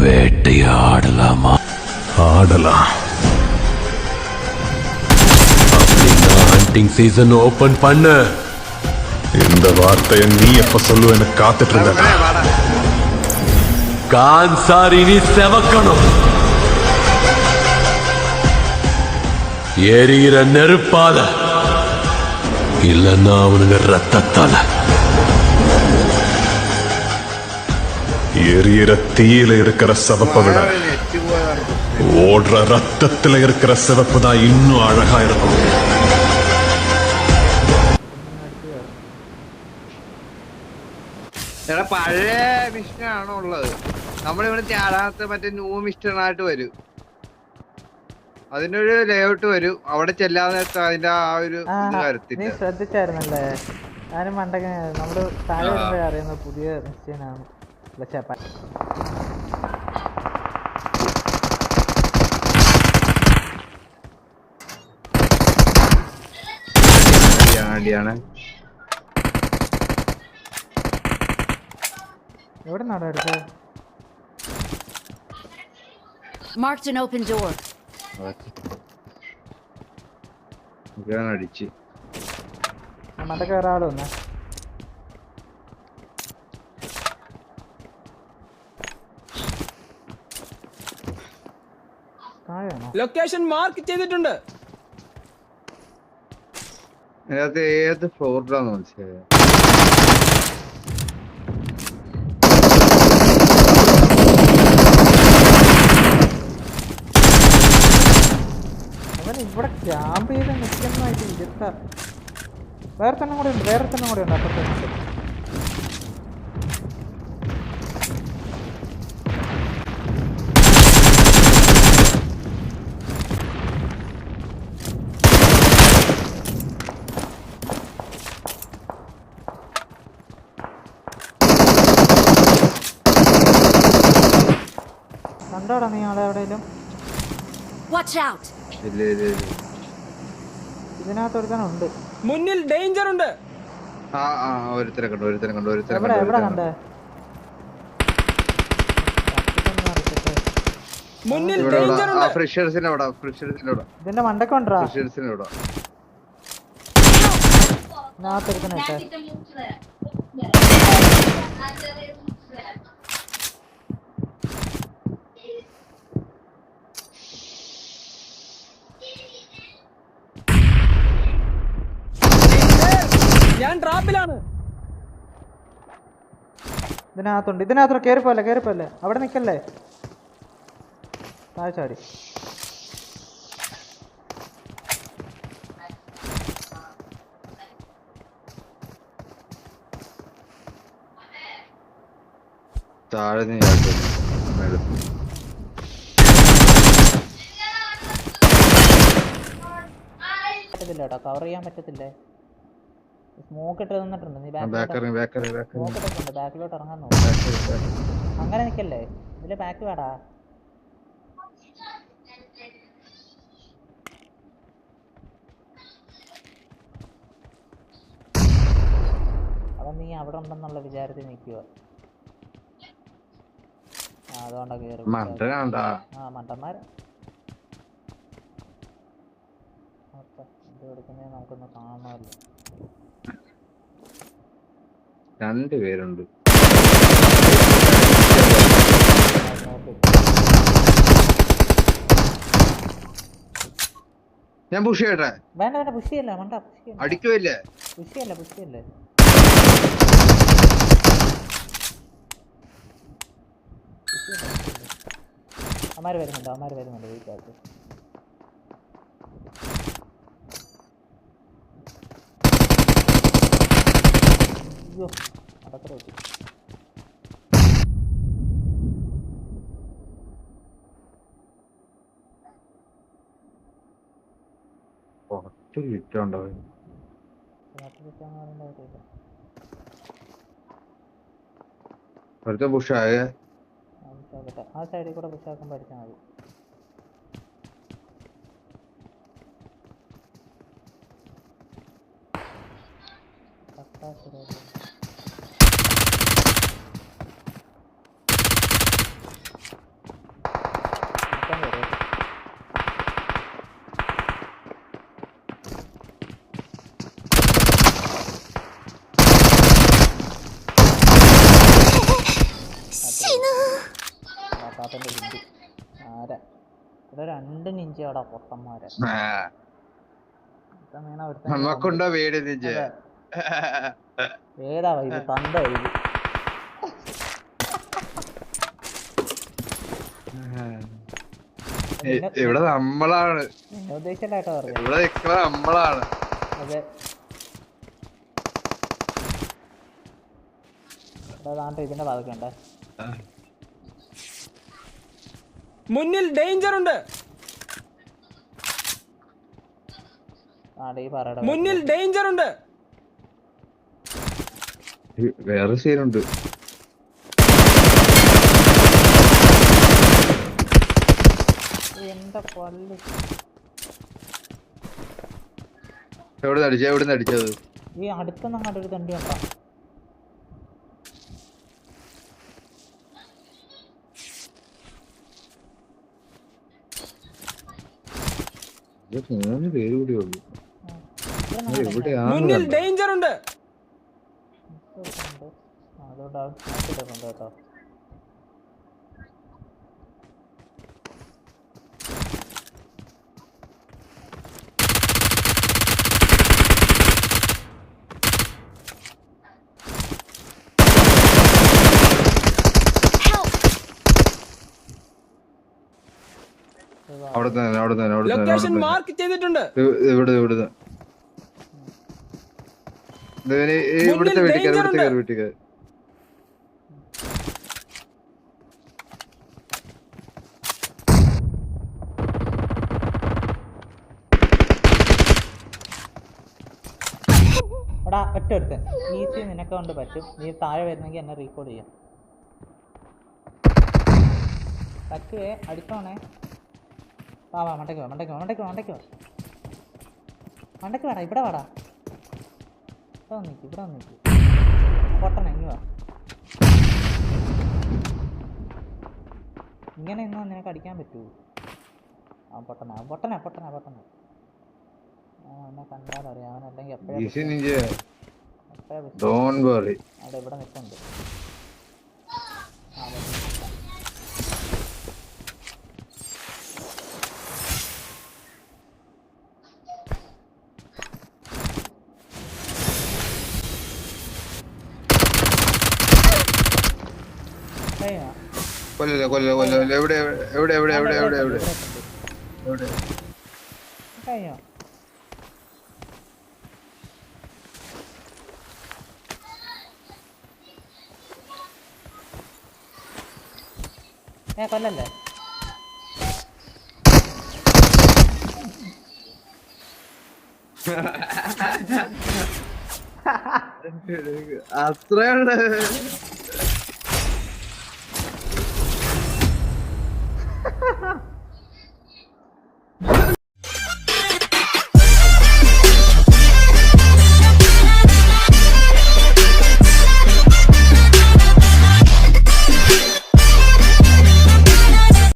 வேட்டையாடலாமா? ஆடலாம். Hunting season open பண்ணு. இந்த வார்த்தையை நீ எப்ப சொல்லுவேன்னு காத்துட்டு இருந்தேன் வாடா கான்சார் இனி செவக்கணும். எரியிற நெருப்பால. இல்லன்னா அவனுங்க ரத்தத்தால. எரியிற தீயில இருக்கிற சிவப்பை விட നെറ്റ് പോയതാണ് ஓடுற ரத்தத்துல இருக்கிற சிவப்பு தான் இன்னும் அழகா இருக்கும் എടാ പഴയ മിഷനാണോ ഉള്ളത് നമ്മളിവിടെ ചാടാത്ത മറ്റേ ന്യൂ മിസ്റ്റനായിട്ട് വരും അതിനൊരു ലേഔട്ട് വരും അവിടെ ചെല്ലാതെ നേരത്ത് അതിന്റെ ആ ഒരു ആ, ഇത് നീ വരത്തില്ല ശ്രദ്ധിച്ചായിരുന്നല്ലേ ഞാനും പണ്ടൊക്കെ നമ്മള് താഴെ വരുമ്പോഴേ അറിയുന്ന പുതിയ നിശ്ചയനാണ് പക്ഷേ have അടിയാണ്. എവിടെ നിന്നാണ് എടുത്തത് Marked an open door. അടിച്ച്. മണ്ടൊക്കെ വേറെ ആൾ വന്നേ. ലൊക്കേഷൻ മാർക്ക് ചെയ്തിട്ടുണ്ട്. ഏത് ഫ്ലോറിലാന്ന് മനസ്സിലായത് അവൻ ഇവിടെ ക്യാമ്പ് ചെയ്ത് നിൽക്കുന്നതായിട്ട് ഇരുത്ത വേറെ തന്നെ കൂടെ ഉണ്ട് വേറെ തന്നെ കൂടെ ഉണ്ട് അപ്പുറത്തെ കണ്ടോടാ നീ ആളെ എവിടെയെങ്കിലും? ഇല്ല ഇല്ല ഇല്ല. ഇതിനകത്ത് ഒരുത്തനുണ്ട് മുന്നിൽ ഡേഞ്ചർ ഉണ്ട്. ആ ആ ഒരുത്തരെ കണ്ടു ഒരുത്തരെ കണ്ടു ഒരുത്തരെ എവിടെ കണ്ടു എവിടെ കണ്ടേ. മുന്നിൽ ഡേഞ്ചർ ഉണ്ട്. ഫ്രഷേഴ്സിന്റെ അവിടെ ഫ്രഷേഴ്സിന്റെ അവിടെ. ഇതിന്റെ മണ്ടക്ക് കൊണ്ടാ ഫ്രഷേഴ്സിന്റെ അവിടെ. ഇതിനകത്ത് ഒരുത്തനട്ടെ ഞാൻ ട്രാപ്പിലാണ്. ഇതിനകത്തുണ്ട്. ഇതിനകത്ത് കേറിപ്പോലെ കേറിപ്പോലെ അവിടെ നിക്കല്ലേ? താഴെ ചാടി. താഴെ നിന്ന് ചാടും. മേളിൽ. പറ്റത്തില്ല കേട്ടോ. കവർ ചെയ്യാൻ പറ്റത്തില്ലേ? സ്മോക്ക് ഇട്ട് നിന്നിട്ടുണ്ട്. നീ ആ, ബാക്കിലോട്ട് ഇറങ്ങാൻ നോക്കും. അങ്ങനെ നിക്കല്ലേ? ഇതിലെ ബാക്ക് വേടാ. അവൻ നീ അവിടെ ഉണ്ടെന്നുള്ള വിചാരത്തിൽ നിൽക്കുക അതുകൊണ്ടാ കേറി മണ്ടന്മാര് ആ മണ്ടന്മാർ ഇത് എടുക്കുന്നത് നമുക്കൊന്ന് കാണണമല്ലോ രണ്ട് പേരുണ്ട്. ഞാൻ പുഷ് ചെയ്യട്ടെ? വേണ്ട വേണ്ട മണ്ട പുഷിയല്ല പുഷിയല്ലേ അമാര് വരുന്നുണ്ട്? അമാര് വരുന്നുണ്ട്? വെയിറ്റ് അയ്യോ അതത്ര വെച്ചു. ചുറ്റുണ്ടാവും ആയ? ആ പുഷാക്കട്ടെ ആ സൈഡിൽ കൂടെ പുഷാക്കുമ്പോൾ അടിച്ചാൽ മതി. പത്താ ശരിയായി വാത്താത്തന്റെ ബുദ്ധി ആരാ? ഇവിടെ രണ്ട് നിഞ്ചയാടാ പൊട്ടന്മാരെ. നമുക്കുണ്ടോ വീട് അതെ. ഏതാ ഇത്? തന്ത ഇത്. ഇവിടെ നമ്മളാണ്. ഇവിടെ നമ്മളാണ്. അതെ. ഇവിടെ താണ്ട് ഇതിന്റെ ഭാഗമൊക്കെ ഉണ്ട് മുന്നിൽ ഡേഞ്ചർ ഉണ്ട്. മുന്നിൽ ഡേഞ്ചർ ഉണ്ട്. വേറെ സീനുണ്ട് എവിടെ അടിച്ചത് എവിടെ അടിച്ചത്? ഈ അടുത്തൊന്നും തണ്ടി ഒരു മൂന്ന് പേര് കൂടി ഉള്ളു. മുന്നിൽ ഡേഞ്ചർ ഉണ്ട് അതുകൊണ്ട് കേട്ടോ. അവിടെ തന്നെ അവിടെ തന്നെ അവിടെ ലൊക്കേഷൻ മാർക്ക് ചെയ്തിട്ടുണ്ട്. ഇവിടെ ഇവിടെ ഇവിടുത്തെ വീട്ടിൽ danger ഇവിടുത്തെ ഉണ്ട്. വീട്ടിൽ എടാ ഒറ്റ ഒരുത്തൻ ഈസി നിനക്ക് കൊണ്ട് പറ്റും. നീ താഴെ വരുന്നെങ്കിൽ എന്നെ റീകോഡ് ചെയ്യാം. പറ്റുവേ? അടിച്ചോണേ. വാ വാ മണ്ടയ്ക്ക് വാ മണ്ടയ്ക്ക് വാ മണ്ടയ്ക്ക് വാ മണ്ടയ്ക്ക് വാ. മണ്ടയ്ക്ക് വാടാ ഇവിടെ വാടാ. ഇവിടെ വന്നിക്ക് ഇവിടെ വന്നിക്ക് പൊട്ടണ ഇങ്ങ് വാ. ഇങ്ങനെ ഇന്ന് നിനക്ക് അടിക്കാൻ പറ്റുമോ ആ പൊട്ടന പൊട്ടന പൊട്ടന പൊട്ടന. ആ എന്നെ കണ്ടാലറിയാം അവൻ അല്ലെങ്കിൽ എപ്പോഴാ ഈസി നിഞ്ച എപ്പോഴാ ഡോൺ വറി അവിടെ ഇവിടെ നിൽക്കുന്നുണ്ട് കൊല്ലല്ലേ കൊല്ലല്ല കൊല്ലല്ല. എവിടെ എവിടെ എവിടെ എവിടെ എവിടെ എവിടെ? എവിടെ? ഏ കൊല്ലല്ലേ? അത്രയുണ്ട്